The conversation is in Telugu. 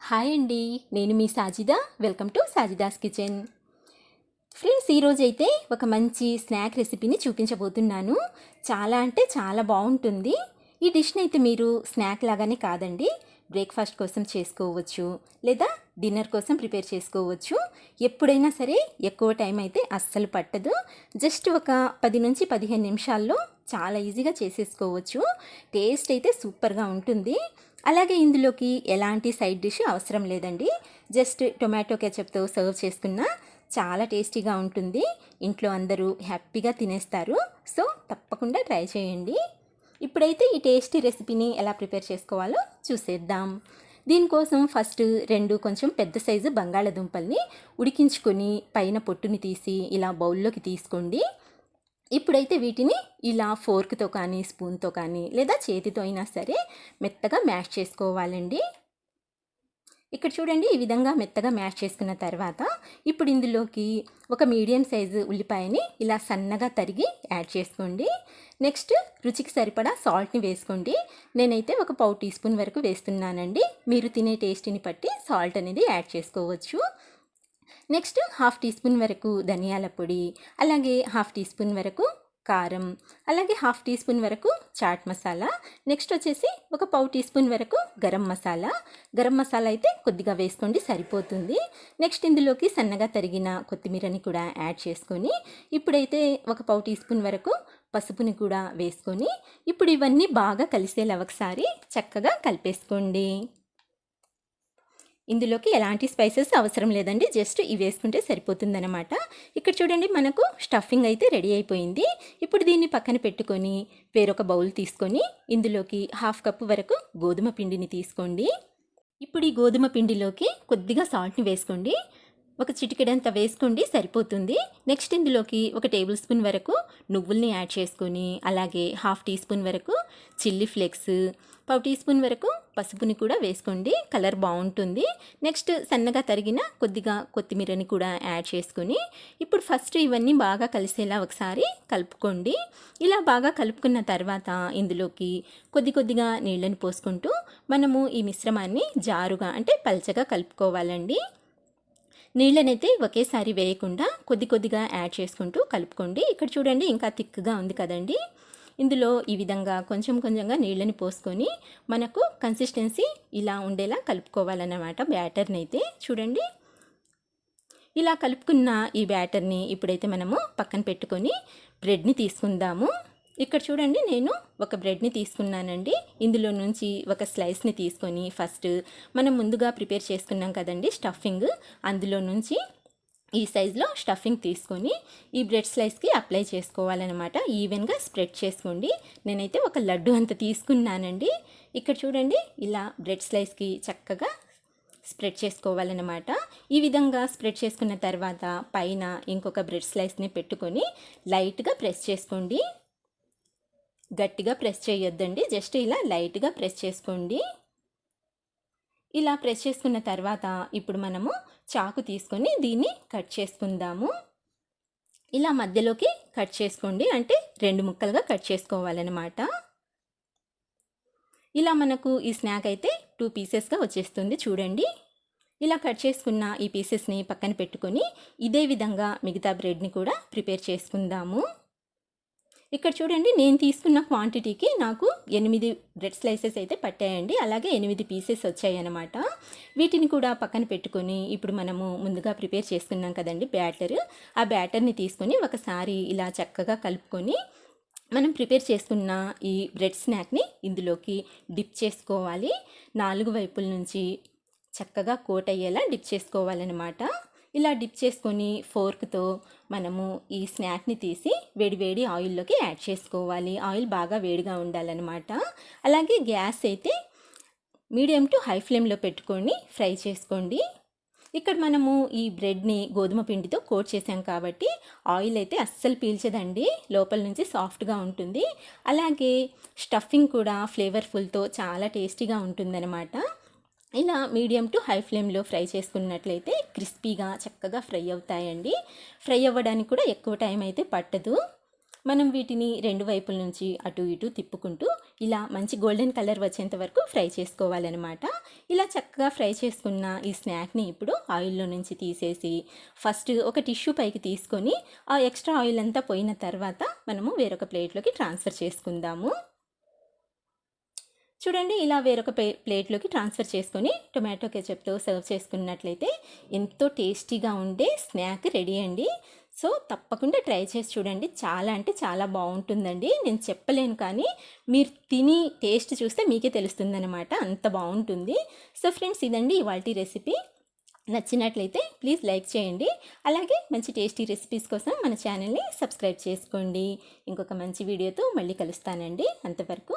హాయ్ అండి నేను మీ Sajida. Welcome to Sajida's kitchen. Friends ఈరోజు అయితే ఒక మంచి స్నాక్ రెసిపీని చూపించబోతున్నాను. చాలా అంటే చాలా బాగుంటుంది. ఈ డిష్ని అయితే మీరు స్నాక్ లాగానే కాదండి బ్రేక్ఫాస్ట్ కోసం చేసుకోవచ్చు లేదా డిన్నర్ కోసం ప్రిపేర్ చేసుకోవచ్చు. ఎప్పుడైనా సరే ఎక్కువ టైం అయితే అస్సలు పట్టదు. జస్ట్ ఒక పది నుంచి పదిహేను నిమిషాల్లో చాలా ఈజీగా చేసేసుకోవచ్చు. టేస్ట్ అయితే సూపర్గా ఉంటుంది. అలాగే ఇందులోకి ఎలాంటి సైడ్ డిష్ అవసరం లేదండి. జస్ట్ టొమాటో కెచప్తో సర్వ్ చేసుకున్నా చాలా టేస్టీగా ఉంటుంది. ఇంట్లో అందరూ హ్యాపీగా తినేస్తారు. సో తప్పకుండా ట్రై చేయండి. ఇప్పుడైతే ఈ టేస్టీ రెసిపీని ఎలా ప్రిపేర్ చేసుకోవాలో చూసేద్దాం. దీనికోసం ఫస్ట్ రెండు కొంచెం పెద్ద సైజు బంగాళదుంపల్ని ఉడికించుకొని పైన పొట్టుని తీసి ఇలా బౌల్లోకి తీసుకోండి. ఇప్పుడైతే వీటిని ఇలా ఫోర్క్తో కానీ స్పూన్తో కానీ లేదా చేతితో అయినా సరే మెత్తగా మ్యాష్ చేసుకోవాలండి. ఇక్కడ చూడండి ఈ విధంగా మెత్తగా మ్యాష్ చేసుకున్న తర్వాత ఇప్పుడు ఇందులోకి ఒక మీడియం సైజు ఉల్లిపాయని ఇలా సన్నగా తరిగి యాడ్ చేసుకోండి. నెక్స్ట్ రుచికి సరిపడా సాల్ట్ని వేసుకోండి. నేనైతే ఒక పావు టీ స్పూన్ వరకు వేస్తున్నానండి. మీరు తినే టేస్ట్ని బట్టి సాల్ట్ అనేది యాడ్ చేసుకోవచ్చు. నెక్స్ట్ హాఫ్ టీ స్పూన్ వరకు ధనియాల పొడి అలాగే హాఫ్ టీ స్పూన్ వరకు కారం అలాగే హాఫ్ టీ స్పూన్ వరకు చాట్ మసాలా నెక్స్ట్ వచ్చేసి ఒక పావు టీ స్పూన్ వరకు గరం మసాలా. గరం మసాలా అయితే కొద్దిగా వేసుకోండి సరిపోతుంది. నెక్స్ట్ ఇందులోకి సన్నగా తరిగిన కొత్తిమీరని కూడా యాడ్ చేసుకొని ఇప్పుడైతే ఒక పావు టీ స్పూన్ వరకు పసుపుని కూడా వేసుకొని ఇప్పుడు ఇవన్నీ బాగా కలిసేలా ఒకసారి చక్కగా కలిపేసుకోండి. ఇందులోకి ఎలాంటి స్పైసెస్ అవసరం లేదండి. జస్ట్ ఇవి వేసుకుంటే సరిపోతుందనమాట ఇక్కడ చూడండి మనకు స్టఫింగ్ అయితే రెడీ అయిపోయింది. ఇప్పుడు దీన్ని పక్కన పెట్టుకొని వేరొక బౌల్ తీసుకొని ఇందులోకి హాఫ్ కప్ వరకు గోధుమ పిండిని తీసుకోండి. ఇప్పుడు ఈ గోధుమ పిండిలోకి కొద్దిగా సాల్ట్ని వేసుకోండి. ఒక చిటికెడంత వేసుకోండి సరిపోతుంది. నెక్స్ట్ ఇందులోకి ఒక టేబుల్ స్పూన్ వరకు నువ్వుల్ని యాడ్ చేసుకొని అలాగే హాఫ్ టీ స్పూన్ వరకు చిల్లీ ఫ్లేక్స్ పావు టీ స్పూన్ వరకు పసుపుని కూడా వేసుకోండి. కలర్ బాగుంటుంది. నెక్స్ట్ సన్నగా తరిగిన కొద్దిగా కొత్తిమీరని కూడా యాడ్ చేసుకొని ఇప్పుడు ఫస్ట్ ఇవన్నీ బాగా కలిసేలా ఒకసారి కలుపుకోండి. ఇలా బాగా కలుపుకున్న తర్వాత ఇందులోకి కొద్ది కొద్దిగా నీళ్ళని పోసుకుంటూ మనము ఈ మిశ్రమాన్ని జారుగా అంటే పల్చగా కలుపుకోవాలండి. నీళ్ళనైతే ఒకేసారి వేయకుండా కొద్ది కొద్దిగా యాడ్ చేసుకుంటూ కలుపుకోండి. ఇక్కడ చూడండి ఇంకా థిక్గా ఉంది కదండి. ఇందులో ఈ విధంగా కొంచెం కొంచెంగా నీళ్ళని పోసుకొని మనకు కన్సిస్టెన్సీ ఇలా ఉండేలా కలుపుకోవాలన్నమాట బ్యాటర్ని అయితే చూడండి. ఇలా కలుపుకున్న ఈ బ్యాటర్ని ఇప్పుడైతే మనము పక్కన పెట్టుకొని బ్రెడ్ని తీసుకుందాము. ఇక్కడ చూడండి నేను ఒక బ్రెడ్ని తీసుకున్నానండి. ఇందులో నుంచి ఒక స్లైస్ని తీసుకొని ఫస్ట్ మనం ముందుగా ప్రిపేర్ చేసుకున్నాం కదండి స్టఫింగ్. అందులో నుంచి ఈ సైజులో స్టఫింగ్ తీసుకొని ఈ బ్రెడ్ స్లైస్కి అప్లై చేసుకోవాలన్నమాట. ఈవెన్గా స్ప్రెడ్ చేసుకోండి. నేనైతే ఒక లడ్డు అంత తీసుకున్నానండి. ఇక్కడ చూడండి ఇలా బ్రెడ్ స్లైస్కి చక్కగా స్ప్రెడ్ చేసుకోవాలన్నమాట. ఈ విధంగా స్ప్రెడ్ చేసుకున్న తర్వాత పైన ఇంకొక బ్రెడ్ స్లైస్ని పెట్టుకొని లైట్గా ప్రెస్ చేసుకోండి. గట్టిగా ప్రెస్ చేయొద్దండి. జస్ట్ ఇలా లైట్గా ప్రెస్ చేసుకోండి. ఇలా ప్రెస్ చేసుకున్న తర్వాత ఇప్పుడు మనము చాకు తీసుకొని దీన్ని కట్ చేసుకుందాము. ఇలా మధ్యలోకి కట్ చేసుకోండి. అంటే రెండు ముక్కలుగా కట్ చేసుకోవాలన్నమాట. ఇలా మనకు ఈ స్నాక్ అయితే టూ పీసెస్గా వచ్చేస్తుంది. చూడండి. ఇలా కట్ చేసుకున్న ఈ పీసెస్ని పక్కన పెట్టుకొని ఇదే విధంగా మిగతా బ్రెడ్ని కూడా ప్రిపేర్ చేసుకుందాము. ఇక్కడ చూడండి నేను తీసుకున్న క్వాంటిటీకి నాకు ఎనిమిది బ్రెడ్ స్లైసెస్ అయితే పట్టాయండి. అలాగే ఎనిమిది పీసెస్ వచ్చాయి వీటిని కూడా పక్కన పెట్టుకొని ఇప్పుడు మనము ముందుగా ప్రిపేర్ చేసుకున్నాం కదండి బ్యాటర్ ఆ బ్యాటర్ని తీసుకొని ఒకసారి ఇలా చక్కగా కలుపుకొని మనం ప్రిపేర్ చేసుకున్న ఈ బ్రెడ్ స్నాక్ని ఇందులోకి డిప్ చేసుకోవాలి. నాలుగు వైపుల నుంచి చక్కగా కోట్ అయ్యేలా డిప్ చేసుకోవాలన్నమాట. ఇలా డిప్ చేసుకొని ఫోర్క్తో మనము ఈ స్నాక్ని తీసి వేడివేడి ఆయిల్లోకి యాడ్ చేసుకోవాలి. ఆయిల్ బాగా వేడిగా ఉండాలన్నమాట. అలాగే గ్యాస్ అయితే మీడియం టు హై ఫ్లేమ్లో పెట్టుకొని ఫ్రై చేసుకోండి. ఇక్కడ మనము ఈ బ్రెడ్ని గోధుమ పిండితో కోట్ చేసాం కాబట్టి ఆయిల్ అయితే అస్సలు పీల్చదండి. లోపల నుంచి సాఫ్ట్గా ఉంటుంది. అలాగే స్టఫింగ్ కూడా ఫ్లేవర్ఫుల్తో చాలా టేస్టీగా ఉంటుందన్నమాట. ఇలా మీడియం టు హై ఫ్లేమ్లో ఫ్రై చేసుకున్నట్లయితే క్రిస్పీగా చక్కగా ఫ్రై అవుతాయండి. ఫ్రై అవ్వడానికి కూడా ఎక్కువ టైం అయితే పట్టదు. మనం వీటిని రెండు వైపుల నుంచి అటు ఇటు తిప్పుకుంటూ ఇలా మంచి గోల్డెన్ కలర్ వచ్చేంత వరకు ఫ్రై చేసుకోవాలన్నమాట. ఇలా చక్కగా ఫ్రై చేసుకున్న ఈ స్నాక్ని ఇప్పుడు ఆయిల్లో నుంచి తీసేసి ఫస్ట్ ఒక టిష్యూ పైకి తీసుకొని ఆ ఎక్స్ట్రా ఆయిల్ అంతా పోయిన తర్వాత మనము వేరొక ప్లేట్లోకి ట్రాన్స్ఫర్ చేసుకుందాము. చూడండి ఇలా వేరొక ప్లే ప్లేట్లోకి ట్రాన్స్ఫర్ చేసుకొని టొమాటో కెచప్తో సర్వ్ చేసుకున్నట్లయితే ఎంతో టేస్టీగా ఉండే స్నాక్ రెడీ అండి. సో తప్పకుండా ట్రై చేసి చూడండి. చాలా అంటే చాలా బాగుంటుందండి. నేను చెప్పలేను కానీ మీరు తిని టేస్ట్ చూస్తే మీకే తెలుస్తుందన్నమాట. అంత బాగుంటుంది. సో ఫ్రెండ్స్ ఇదండి ఇవాళ రెసిపీ. నచ్చినట్లయితే ప్లీజ్ లైక్ చేయండి. అలాగే మంచి టేస్టీ రెసిపీస్ కోసం మన ఛానల్ని సబ్స్క్రైబ్ చేసుకోండి. ఇంకొక మంచి వీడియోతో మళ్ళీ కలుస్తానండి. అంతవరకు